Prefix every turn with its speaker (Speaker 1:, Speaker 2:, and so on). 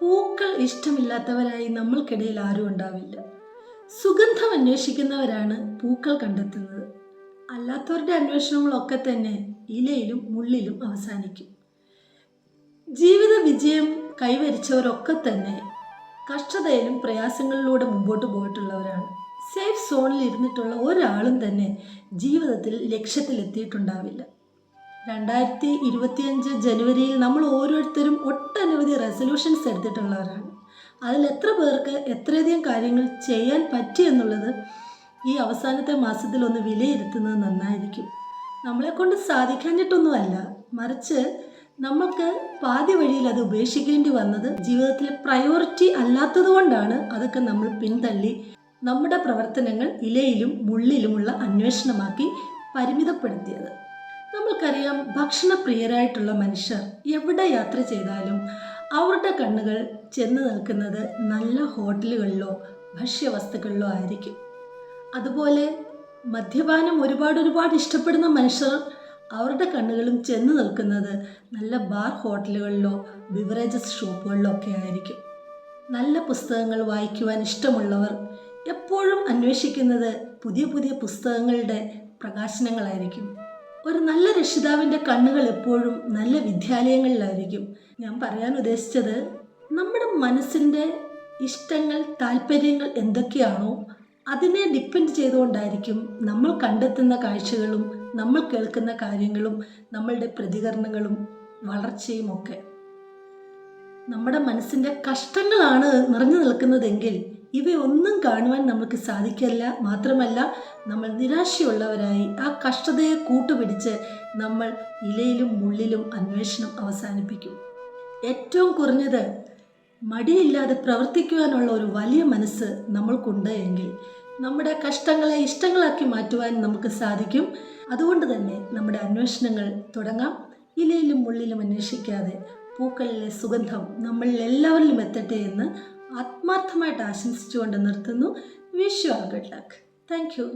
Speaker 1: പൂക്കൾ ഇഷ്ടമില്ലാത്തവരായി നമ്മൾക്കിടയിൽ ആരും ഉണ്ടാവില്ല. സുഗന്ധം അന്വേഷിക്കുന്നവരാണ് പൂക്കൾ കണ്ടെത്തുന്നത്. അല്ലാത്തവരുടെ അന്വേഷണങ്ങളൊക്കെ തന്നെ ഇലയിലും മുള്ളിലും അവസാനിക്കും. ജീവിത വിജയം കൈവരിച്ചവരൊക്കെ തന്നെ കഷ്ടതയിലും പ്രയാസങ്ങളിലൂടെ മുമ്പോട്ട് പോയിട്ടുള്ളവരാണ്. സേഫ് സോണിൽ ഇരുന്നിട്ടുള്ള ഒരാളും തന്നെ ജീവിതത്തിൽ ലക്ഷ്യത്തിലെത്തിയിട്ടുണ്ടാവില്ല. രണ്ടായിരത്തി ഇരുപത്തിയഞ്ച് ജനുവരിയിൽ നമ്മൾ ഓരോരുത്തരും ഒട്ടനവധി റെസൊല്യൂഷൻസ് എടുത്തിട്ടുള്ളവരാണ്. അതിൽ എത്ര പേർക്ക് എത്രയധികം കാര്യങ്ങൾ ചെയ്യാൻ പറ്റി എന്നുള്ളത് ഈ അവസാനത്തെ മാസത്തിൽ ഒന്ന് വിലയിരുത്തുന്നത് നന്നായിരിക്കും. നമ്മളെ കൊണ്ട് സാധിക്കാഞ്ഞിട്ടൊന്നുമല്ല മറിച്ച് നമുക്ക് പാതി വഴിയിൽ അത് ഉപേക്ഷിക്കേണ്ടി വന്നത് ജീവിതത്തിലെ പ്രയോറിറ്റി അല്ലാത്തതുകൊണ്ടാണ് അതൊക്കെ നമ്മൾ പിന്തള്ളി നമ്മുടെ പ്രവർത്തനങ്ങൾ ഇലയിലും മുള്ളിലുമുള്ള അന്വേഷണമാക്കി പരിമിതപ്പെടുത്തിയത്. നമ്മൾക്കറിയാം ഭക്ഷണപ്രിയരായിട്ടുള്ള മനുഷ്യർ എവിടെ യാത്ര ചെയ്താലും അവരുടെ കണ്ണുകൾ ചെന്ന് നിൽക്കുന്നത് നല്ല ഹോട്ടലുകളിലോ ഭക്ഷ്യവസ്തുക്കളിലോ ആയിരിക്കും. അതുപോലെ മദ്യപാനം ഒരുപാട് ഒരുപാട് ഇഷ്ടപ്പെടുന്ന മനുഷ്യർ അവരുടെ കണ്ണുകളും ചെന്ന് നിൽക്കുന്നത് നല്ല ബാർ ഹോട്ടലുകളിലോ ബിവറേജസ് ഷോപ്പുകളിലോ ഒക്കെ ആയിരിക്കും. നല്ല പുസ്തകങ്ങൾ വായിക്കുവാൻ ഇഷ്ടമുള്ളവർ എപ്പോഴും അന്വേഷിക്കുന്നത് പുതിയ പുതിയ പുസ്തകങ്ങളുടെ പ്രകാശനങ്ങളായിരിക്കും. ഒരു നല്ല രക്ഷിതാവിന്റെ കണ്ണുകൾ എപ്പോഴും നല്ല വിദ്യാലയങ്ങളിലായിരിക്കും. ഞാൻ പറയാൻ ഉദ്ദേശിച്ചത് നമ്മുടെ മനസ്സിന്റെ ഇഷ്ടങ്ങൾ താല്പര്യങ്ങൾ എന്തൊക്കെയാണോ അതിനെ ഡിപ്പെൻഡ് ചെയ്തുകൊണ്ടായിരിക്കും നമ്മൾ കണ്ടെത്തുന്ന കാഴ്ചകളും നമ്മൾ കേൾക്കുന്ന കാര്യങ്ങളും നമ്മളുടെ പ്രതികരണങ്ങളും വളർച്ചയും ഒക്കെ നമ്മുടെ മനസ്സിന്റെ കഷ്ടങ്ങളാണ് നിറഞ്ഞു നിൽക്കുന്നതെങ്കിൽ ഇവയൊന്നും കാണുവാൻ നമുക്ക് സാധിക്കില്ല. മാത്രമല്ല നമ്മൾ നിരാശയുള്ളവരായി ആ കഷ്ടതയെ കൂട്ടുപിടിച്ച് നമ്മൾ ഇലയിലും മുള്ളിലും അന്വേഷണം അവസാനിപ്പിക്കും. ഏറ്റവും കുറഞ്ഞത് മടിയില്ലാതെ പ്രവർത്തിക്കുവാനുള്ള ഒരു വലിയ മനസ്സ് നമ്മൾക്കുണ്ട് എങ്കിൽ നമ്മുടെ കഷ്ടങ്ങളെ ഇഷ്ടങ്ങളാക്കി മാറ്റുവാൻ നമുക്ക് സാധിക്കും. അതുകൊണ്ട് തന്നെ നമ്മുടെ അന്വേഷണങ്ങൾ തുടങ്ങാം. ഇലയിലും മുള്ളിലും അന്വേഷിക്കാതെ പൂക്കളിലെ സുഗന്ധം നമ്മളിൽ എല്ലാവരിലും എത്തട്ടെ എന്ന് ആത്മാർത്ഥമായിട്ട് ആശംസിച്ചുകൊണ്ട് നിർത്തുന്നു. Wish you good luck thank you